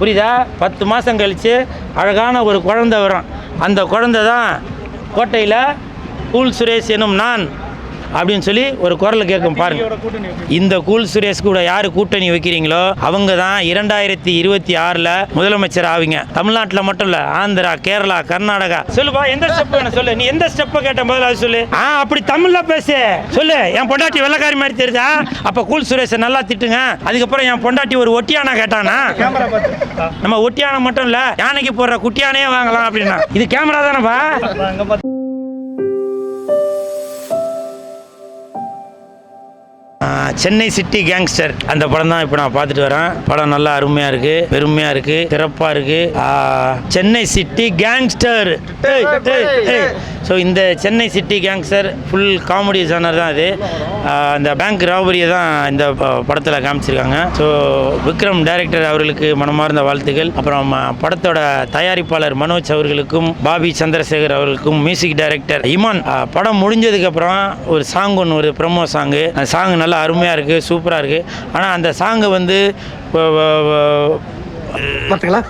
புரியுதா? பத்து மாதம் கழித்து அழகான ஒரு குழந்தை வரும். அந்த குழந்தை தான் கோட்டையில் கூல் சுரேஷ் எனும் நான். அப்படின்னு சொல்லி ஒரு குரல் கேட்கும் பாருங்க. இந்த கூல் சுரேஷ் கூட யார் கூட்டணி வைக்கிறீங்களோ அவங்க தான் இரண்டாயிரத்தி இருபத்தி ஆறில் முதலமைச்சர் ஆவீங்க. தமிழ்நாட்டில் மட்டும் இல்லை ஆந்திரா கேரளா கர்நாடகா. சொல்லுப்பா எந்த ஸ்டெப் வேணும் சொல்லு. நீ எந்த ஸ்டெப்பை கேட்ட முதல்ல சொல்லு. ஆ அப்படி தமிழ்ல பேசு. சொல்லு என் பொண்டாட்டி வெள்ளக்காரி மாதிரி தெரியுதா? அப்போ கூல் சுரேஷை நல்லா திட்டுங்க. அதுக்கப்புறம் என் பொண்டாட்டி ஒரு ஒட்டியானா கேட்டானா? நம்ம ஒட்டியானம் மட்டும் இல்ல யானைக்கு போடுற குட்டியானே வாங்கலாம் அப்படின்னா. இது கேமரா தானேப்பா? Chennai city gangster. அந்த படம் தான் இப்போ நான் பார்த்துட்டு வரேன். படம் நல்லா அருமையாக இருக்குது பெருமையாக இருக்குது சிறப்பாக இருக்குது சென்னை சிட்டி கேங்ஸ்டர். ஸோ இந்த Chennai city gangster full comedy genre தான் அது. அந்த பேங்க் ராபரியை தான் இந்த படத்தில் காமிச்சிருக்காங்க. ஸோ விக்ரம் டைரக்டர் அவர்களுக்கு மனமார்ந்த வாழ்த்துக்கள். அப்புறம் படத்தோட தயாரிப்பாளர் மனோஜ் அவர்களுக்கும் பாபி சந்திரசேகர் அவர்களுக்கும் மியூசிக் டைரக்டர் இமான். படம் முடிஞ்சதுக்கப்புறம் ஒரு சாங் ஒன்று ஒரு ப்ரமோ சாங்கு அந்த சாங் நல்லா அருமையாக இருக்குது சூப்பராக இருக்குது ஆனால் அந்த சாங்கை வந்து பார்த்துக்கலாம்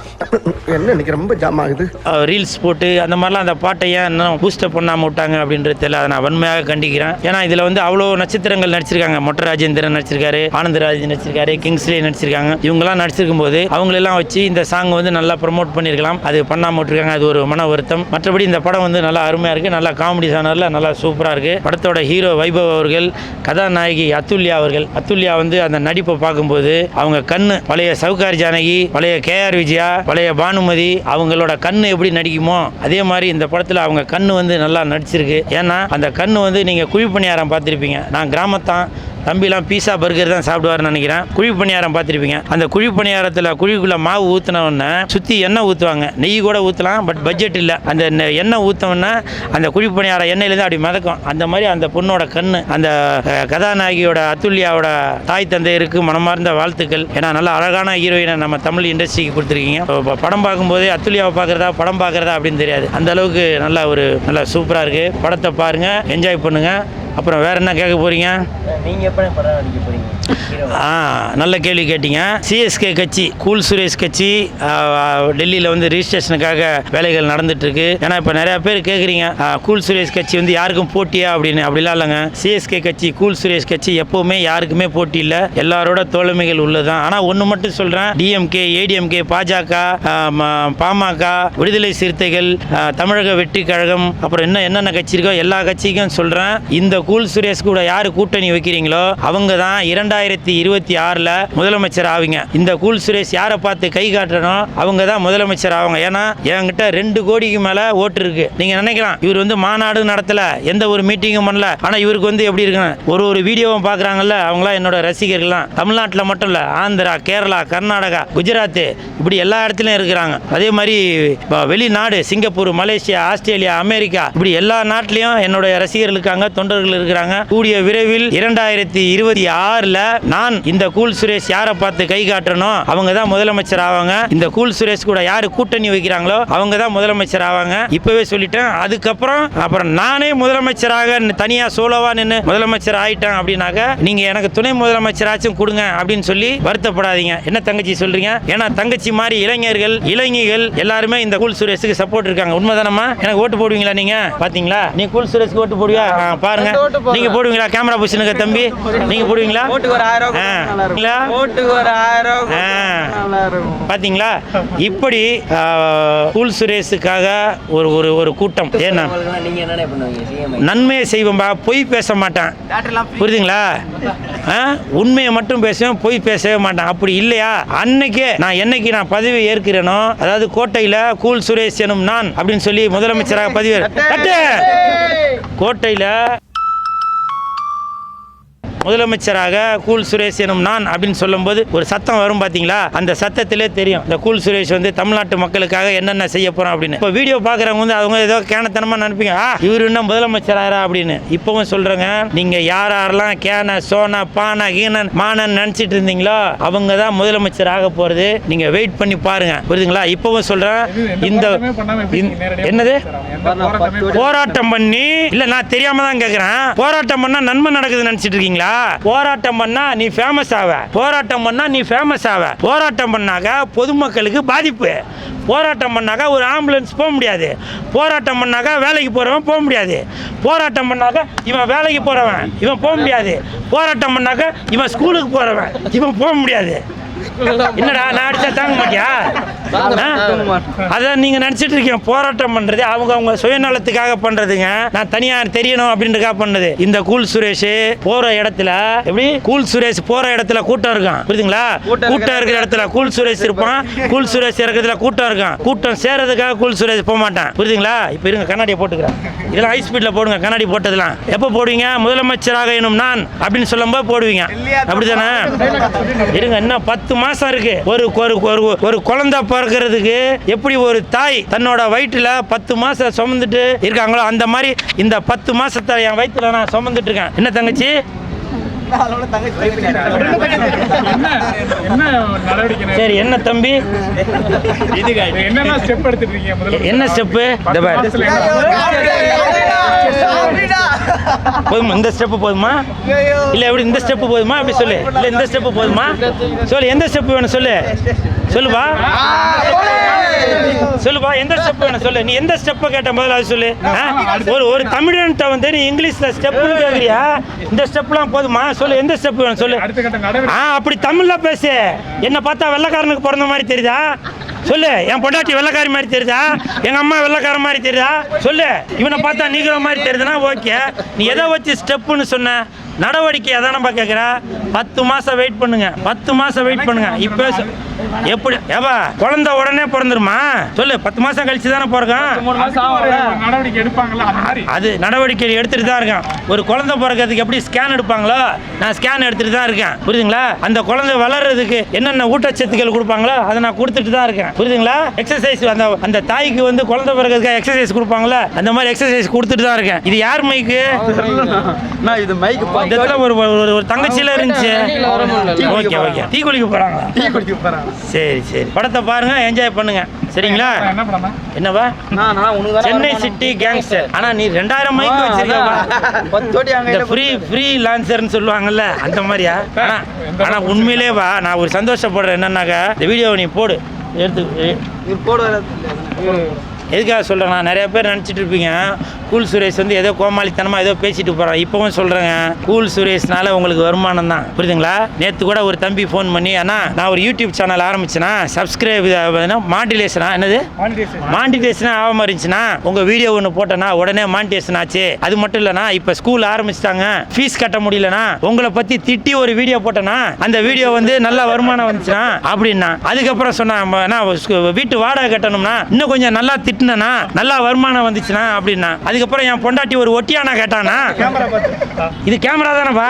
என்ன இன்னைக்கு ரொம்ப ஜாம் ஆகுது. ரீல்ஸ் போட்டு அந்த மாதிரிலாம் அந்த பாட்டை ஏன் இன்னும் பூஸ்டப் பண்ணாமல் விட்டாங்க அப்படின்றது தெரியல. அதை நான் வன்மையாக கண்டிக்கிறேன். ஏன்னா இதில் வந்து அவ்வளோ நட்சத்திரங்கள் நடிச்சிருக்காங்க. மொட்டை ராஜேந்திரன் நடிச்சிருக்காரு ஆனந்தராஜ் நடிச்சிருக்காரு கிங்ஸ்லே நடிச்சிருக்காங்க. இவங்கெல்லாம் நடிச்சிருக்கும் போது அவங்களெல்லாம் வச்சு இந்த சாங் வந்து நல்லா ப்ரமோட் பண்ணியிருக்கலாம். அது பண்ணாமல் விட்டுருக்காங்க. அது ஒரு மன வருத்தம். மற்றபடி இந்த படம் வந்து நல்லா அருமையாக இருக்குது நல்லா காமெடி சானரில் நல்லா சூப்பராக இருக்குது படத்தோட ஹீரோ வைபவ் அவர்கள் கதாநாயகி அத்துல்யா அவர்கள். அத்துல்யா வந்து அந்த நடிப்பை பார்க்கும்போது அவங்க கண்ணு பழைய சவுகார் ஜானகி பழைய கேஆர் விஜயா பழைய பானுமதி அவங்களோட கண்ணு எப்படி நடிக்குமோ அதே மாதிரி இந்த படத்தில் அவங்க கண்ணு வந்து நல்லா நடிச்சிருக்கு. ஏன்னா அந்த கண்ணு வந்து நீங்கள் குழி பணியாரம் பார்த்துருப்பீங்க. நான் கிராமத்தான் தம்பிலாம் பீஸா பர்கர் தான் சாப்பிடுவார்னு நினைக்கிறேன். குழி பணியாரம் பார்த்துருப்பீங்க. அந்த குழி பணியாரத்தில் குழிக்குள்ளே மாவு ஊற்றின சுற்றி எண்ணெய் ஊற்றுவாங்க நெய் கூட ஊற்றலாம் பட் பட்ஜெட் இல்லை. அந்த எண்ணெய் ஊற்றின அந்த குழி பணியாரம் எண்ணெயிலேருந்து அப்படி மிதக்கும். அந்த மாதிரி அந்த பொண்ணோட கண் அந்த கதாநாயகியோட அத்துல்யாவோட தாய் தந்தையருக்கு மனமார்ந்த வாழ்த்துக்கள். ஏன்னா நல்ல அழகான ஹீரோயினை நம்ம தமிழ் இண்டஸ்ட்ரிக்கு கொடுத்துருக்கீங்க. படம் பார்க்கும்போதே அத்துல்யாவை பார்க்குறதா படம் பார்க்குறதா அப்படின்னு தெரியாது. அந்த அளவுக்கு நல்ல ஒரு நல்ல சூப்பராக இருக்குது படத்தை பாருங்கள் என்ஜாய் பண்ணுங்கள் அப்புறம் வேற என்ன கேட்க போகிறீங்க நீங்க எப்ப படம் நடிக்க போறீங்க? ஆ நல்ல கேள்வி கேட்டீங்க. சிஎஸ்கே கட்சி கூல் சுரேஷ் கட்சி டெல்லியில் வந்து ரிஜிஸ்ட்ரேஷனுக்காக வேலைகள் நடந்துட்டு இருக்கு ஏன்னா இப்போ நிறைய பேர் கேட்குறீங்க கூல் சுரேஷ் கட்சி வந்து யாருக்கும் போட்டியா அப்படின்னு? அப்படிலாம் இல்லைங்க. சிஎஸ்கே கட்சி கூல் சுரேஷ் கட்சி எப்போவுமே யாருக்குமே போட்டி இல்லை. எல்லாரோட தோழமைகள் உள்ளதான் ஆனால் ஒன்று மட்டும் சொல்கிறேன் டிஎம்கே ஏடிஎம்கே பாஜக பாமக விடுதலை சிறுத்தைகள் தமிழக வெற்றி கழகம் அப்புறம் இன்னும் என்னென்ன கட்சி இருக்கோ எல்லா கட்சிக்கும் சொல்கிறேன் இந்த கூல் சுரேஷ் கூட யார் கூட்டணி வைக்கிறீங்களோ அவங்க தான் இரண்டாயிரத்தி இருபத்தி ஆறில் முதலமைச்சர் ஆவீங்க இந்த கூல் சுரேஷ் யாரை பார்த்து கை காட்டணும் அவங்க தான் முதலமைச்சர் ஆவாங்க ஏன்னா என்கிட்ட ரெண்டு கோடிக்கு மேலே ஓட்டு இருக்கு. நீங்கள் நினைக்கலாம் இவர் வந்து மாநாடு நடத்தல எந்த ஒரு மீட்டிங்கும் பண்ணல. ஆனால் இவருக்கு வந்து எப்படி இருக்கு ஒரு ஒரு வீடியோவும் பார்க்குறாங்கல்ல அவங்களாம் என்னோட ரசிகர்கள்லாம். தமிழ்நாட்டில் மட்டும் இல்லை ஆந்திரா கேரளா கர்நாடகா குஜராத் இப்படி எல்லா இடத்துலையும் இருக்கிறாங்க. அதே மாதிரி வெளிநாடு சிங்கப்பூர் மலேசியா ஆஸ்திரேலியா அமெரிக்கா இப்படி எல்லா நாட்டிலையும் என்னுடைய ரசிகர்கள் இருக்காங்க தொண்டர்கள் இருக்கிறாங்க. கூடிய விரைவில் இரண்டாயிரத்தி இருபத்தி ஆறுல நான் இந்த கூல் சுரேஷ் யாரை பார்த்து கை காட்டணும் அவங்க தான் முதலமைச்சர் ஆவாங்க. இந்த கூல் சுரேஷ் கூட யார் கூட்டணி வைக்கிறாங்களோ அவங்க தான் முதலமைச்சர் ஆவாங்க. இப்பவே சொல்லிட்டேன். அதுக்கப்புறம் அப்புறம் நானே முதலமைச்சராக தனியா சோலோவா நின்று முதலமைச்சர் ஆயிட்டேன் அப்படின்னாக்க நீங்க எனக்கு துணை முதலமைச்சராச்சும் கொடுங்க அப்படின்னு சொல்லி வருத்தப்படாதீங்க. என்ன தங்கச்சி சொல்றீங்க? ஏன்னா தங்கச்சி மாதிரி இளைஞர்கள் இளைஞர்கள் எல்லாருமே இந்த கூல் சுரேஷுக்கு சப்போர்ட் இருக்காங்க. உண்மைதானம்மா? எனக்கு ஓட்டு போடுவீங்களா நீங்க? பாத்தீங்களா? நீ கூல் சுரேஷ்க்கு ஓட்டு போடுவியா? பாருங்க. நீங்க போடுவீங்களா? கேமரா பொசிஷனுக்கு தம்பி. நீங்க போடுவீங்களா? பாத்தீங்களா? இப்படி கூல் சுரேஷுக்காக ஒரு ஒரு ஒரு கூட்டம். ஏன்னா? நன்மையை செய்வோம்பா. பொய் பேச மாட்டேன். புரியுதுங்களா? ஆ? உண்மையை மட்டும் பேசுவேன் பொய் பேசவே மாட்டேன். அப்படி இல்லையா? அன்னைக்கே நான் என்னைக்கு நான் பதவி ஏற்கிறேனோ அதாவது கோட்டையில் கூல் சுரேஷ் எனும் நான் அப்படின்னு சொல்லி முதலமைச்சராக பதவி கோட்டையில் முதலமைச்சராக கூல் சுரேஷ் எனும் நான் அப்படின்னு சொல்லும்போது ஒரு சத்தம் வரும் பாத்தீங்களா? அந்த சத்தத்திலே தெரியும். இந்த கூல் சுரேஷ் வந்து தமிழ்நாட்டு மக்களுக்காக என்னென்ன செய்ய போறோம் அப்படின்னு. இப்போ வீடியோ பார்க்குறவங்க வந்து அவங்க ஏதோ கேனத்தனமா நினைப்பீங்க. ஆ இவர் இன்னும் முதலமைச்சராரா அப்படின்னு. இப்பவும் சொல்றேங்க. நீங்க யார் யாரெல்லாம் கேன சோனா பானா கீனன் மானன் நினைச்சிட்டு இருந்தீங்களோ அவங்க தான் முதலமைச்சர் ஆக போறது. நீங்க வெயிட் பண்ணி பாருங்க. புரியுதுங்களா? இப்பவும் சொல்றேன். இந்த என்னது? போராட்டம் பண்ணி இல்ல நான் தெரியாம தான் கேக்குறேன். போராட்டம் பண்ணா நன்மை நடக்குதுன்னு நினைச்சிட்டு இருக்கீங்களா? போராட்டம் பண்ணா நீ ஃபேமஸ் ஆவ. போராட்டம் பண்ணா நீ ஃபேமஸ் ஆவ. போராட்டம் பண்ணாக்க பொதுமக்களுக்கு பாதிப்பு. போராட்டம் பண்ணாக்கா ஒரு ஆம்புலன்ஸ் போக முடியாது. போராட்டம் பண்ணாக்கா வேலைக்கு போகிறவன் போக முடியாது. போராட்டம் பண்ணாக்கா இவன் வேலைக்கு போகிறவன் இவன் போக முடியாது. போராட்டம் பண்ணாக்கா இவன் ஸ்கூலுக்கு போகிறவன் இவன் போக முடியாது. என்னடா நான் அடிச்சா தாங்க மாட்டியா? அதான் நீங்க நினைச்சிட்டு இருக்கீங்க போராட்டம் பண்றது அவங்க அவங்க சுயநலத்துக்காக பண்றதுங்க. நான் தனியா தெரியணும் அப்படின்றதுக்காக பண்ணது. இந்த கூல் சுரேஷ் போற இடத்துல எப்படி? கூல் சுரேஷ் போற இடத்துல கூட்டம் இருக்கான். புரியுதுங்களா? கூட்டம் இருக்கிற இடத்துல கூல் சுரேஷ் இருப்பான். கூல் சுரேஷ் இருக்கிறதுல கூட்டம் இருக்கான். கூட்டம் சேர்றதுக்காக கூல் சுரேஷ் போக மாட்டான். புரியுதுங்களா? இப்போ இருங்க கண்ணாடியை போட்டுக்கிறேன். இதெல்லாம் ஹை ஸ்பீட்ல போடுங்க கண்ணாடி போட்டதெல்லாம். எப்போ போடுவீங்க? முதலமைச்சராக எனும் நான் அப்படின்னு சொல்லும்போது போடுவீங்க. அப்படிதானே? இருங்க இன்னும் பத்து மாசம் இருக்கு. ஒரு ஒரு ஒரு ஒரு குழந்தை பிறக்கிறதுக்கு எப்படி ஒரு தாய் தன்னோட வயிற்றுல பத்து மாசம் சுமந்துட்டு இருக்காங்களோ அந்த மாதிரி இந்த பத்து மாசத்தை என் வயிற்றுல நான் சுமந்துட்டு இருக்கேன். என்ன தங்கச்சி? சரி என்ன தம்பி? என்னென்ன ஸ்டெப் எடுத்துட்டு இருக்கீங்க முதல்ல? என்ன ஸ்டெப்பு. போதுமா? இந்த ஸ்டெப்பு போதுமா? இல்ல எப்படி இந்த ஸ்டெப்பு போதுமா? அப்படி சொல்லு. இல்ல இந்த ஸ்டெப்பு போதுமா? சொல்லு எந்த ஸ்டெப் வேணும் சொல்லு? சொல்லுப்பா. சொல்லுப்பா எந்த ஸ்டெப் வேணும் சொல்லு. நீ எந்த ஸ்டெப்பை கேட்ட முதல்ல அது சொல்லு? ஒரு ஒரு தமிழன்ட்ட வந்து நீ இங்கிலீஷ்ல ஸ்டெப்புன்னு கேக்குறியா? இந்த ஸ்டெப்லாம் போதுமா? சொல்லு எந்த ஸ்டெப் வேணும் சொல்லு. ஆ அப்படி தமிழ்ல பேசு. என்ன பார்த்தா வெள்ளைக்காரனுக்கு பிறந்த மாதிரி தெரியுதா? சொல்லு. என் பொண்டாட்டி வெள்ளைக்காரி மாதிரி தெரியுதா? எங்க அம்மா வெள்ளைக்கார மாதிரி தெரியுதா? சொல்லு. இவனை பார்த்தா நீக்கிற மாதிரி தெரியுதுன்னா ஓகே. நீ எதை வச்சு ஸ்டெப்புன்னு சொன்ன? நடவடிக்கை எதை நம்ம கேட்குற பத்து மாசம் வெயிட் பண்ணுங்க. பத்து மாசம் வெயிட் பண்ணுங்க. இப்போ எப்படி? ஏவா குழந்தை உடனே பிறந்துருமா? சொல்லு பத்து மாசம் கழிச்சு தானே பிறக்கும்? நடவடிக்கை மாதிரி. அது நடவடிக்கை எடுத்துட்டு தான் இருக்கேன். ஒரு குழந்தை பிறக்கிறதுக்கு எப்படி ஸ்கேன் எடுப்பாங்களோ நான் ஸ்கேன் எடுத்துட்டு தான் இருக்கேன். புரியுதுங்களா? அந்த குழந்தை வளர்றதுக்கு என்னென்ன ஊட்டச்சத்துக்கள் கொடுப்பாங்களோ அதை நான் கொடுத்துட்டு தான் இருக்கேன். புரியுதுங்களா? எக்ஸசைஸ் அந்த அந்த தாய்க்கு வந்து குழந்தை பிறக்கிறதுக்கு எக்ஸசைஸ் கொடுப்பாங்களா அந்த மாதிரி எக்ஸசைஸ் கொடுத்துட்டு தான் இருக்கேன். இது யார் மைக்கு நான். இது மைக் ஒரு ஒரு- ஒரு தங்கச்சியில இருந்துச்சு. Okay okay. டீ குளிக்க போறாங்களா? டீ குடிக்க போறேன் சரி சரி. படத்தை பாருங்க என்ஜாய் பண்ணுங்க. சரிங்களா? என்னவா? சென்னை சிட்டி கேங்ஸ்டர் ஆனா நீ ரெண்டாயிரம் மைக்கு வச்சிருக்க ஃப்ரீ ஃப்ரீ லான்சர்னு சொல்லுவாங்கல்ல அந்த மாதிரியா? ஆனா உண்மையிலே வா. நான் ஒரு சந்தோஷப்படுறேன். என்னன்னாக்கா இந்த வீடியோவை நீ போடு. எடுத்து போட எதுக்காக சொல்கிறேன் நான் நிறைய பேர் நினச்சிட்டு இருப்பீங்க. கூல் சுரேஷ் வந்து ஏதோ கோமாளித்தனமாக ஏதோ பேசிட்டு போகிறான் இப்போவும் சொல்கிறேங்க கூல் சுரேஷ்னால உங்களுக்கு வருமானம் தான். புரியுதுங்களா? நேற்று கூட ஒரு தம்பி ஃபோன் பண்ணி அண்ணா நான் ஒரு யூடியூப் சேனல் ஆரம்பிச்சேன்னா சப்ஸ்கிரைப் மாண்டிலேஷனா என்னது? மாண்டிடேஷன் ஆகாம இருந்துச்சுன்னா உங்க வீடியோ ஒன்று போட்டேன்னா உடனே மாண்டிடேஷன் ஆச்சு. அது மட்டும் இல்லைனா இப்போ ஸ்கூல் ஆரம்பிச்சிட்டாங்க. ஃபீஸ் கட்ட முடியலனா உங்களை பத்தி திட்டி ஒரு வீடியோ போட்டேன்னா அந்த வீடியோ வந்து நல்ல வருமானம் வந்துச்சுன்னா அப்படின்னா அதுக்கப்புறம் சொன்னா "அம்மா, நான் ஸ்கூ- வீட்டு வாடகை கட்டணும்னா இன்னும் கொஞ்சம் நல்லா திட்டினா நல்லா வருமானம் வந்துச்சுன்னா அப்படின்னா அதுக்கப்புறம் என் பொண்டாட்டி ஒரு ஒட்டியானா கேட்டானா? இது கேமரா தானேப்பா?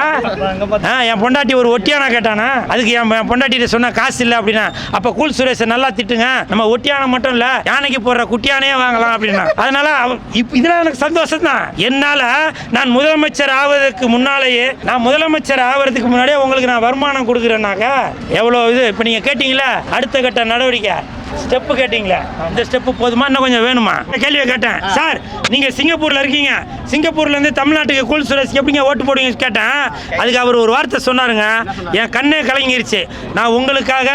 ஆ என் பொண்டாட்டி ஒரு ஒட்டியானா கேட்டானா? அதுக்கு என் பொண்டாட்டிகிட்ட சொன்ன காசு இல்லை அப்படின்னா அப்போ கூல் சுரேஷை நல்லா திட்டுங்க. நம்ம ஒட்டியானம் மட்டும் இல்லை யானைக்கு போடுற குட்டியானே வாங்கலாம் அப்படின்னா. அதனால அவ- இப் இதெல்லாம் எனக்கு சந்தோஷம் தான் என்னால் நான் முதலமைச்சர் ஆவதற்கு முன்னாலேயே நான் முதலமைச்சர் ஆவறதுக்கு முன்னாடியே உங்களுக்கு நான் வருமானம் கொடுக்குறேன்னாக்கா எவ்வளோ இது? இப்போ நீங்கள் கேட்டிங்களா அடுத்த கட்ட நடவடிக்கை. ஸ்டெப்பு கேட்டிங்களா? இந்த ஸ்டெப்பு போதுமா? இன்னும் கொஞ்சம் வேணுமா? கேள்வியை கேட்டேன். சார் நீங்கள் சிங்கப்பூரில் இருக்கீங்க. சிங்கப்பூர்லேருந்து தமிழ்நாட்டுக்கு கூல் சுரேஷ் எப்படிங்க ஓட்டு போடுவீங்க கேட்டேன். அதுக்கு அவர் ஒரு வார்த்தை சொன்னாருங்க. என் கண்ணே கலங்கிருச்சு. நான் உங்களுக்காக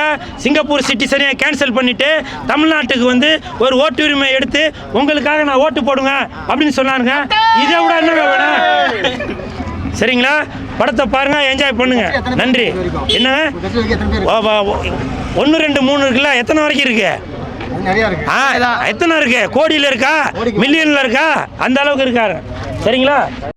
சிங்கப்பூர் சிட்டிசனையை கேன்சல் பண்ணிட்டு தமிழ்நாட்டுக்கு வந்து ஒரு ஓட்டு உரிமை எடுத்து உங்களுக்காக நான் ஓட்டு போடுங்க அப்படின்னு சொன்னாருங்க. இதை விட என்னங்க வேணும்? சரிங்களா? படத்தை பாருங்க என்ஜாய் பண்ணுங்க. நன்றி. என்ன ஒன்று ரெண்டு மூணு இருக்குல்ல? எத்தனை வரைக்கும் இருக்கு? நிறைய இருக்கு. ஆ எத்தனை இருக்கு? கோடியில் இருக்கா? மில்லியனில் இருக்கா? அந்த அளவுக்கு இருக்காரு. சரிங்களா?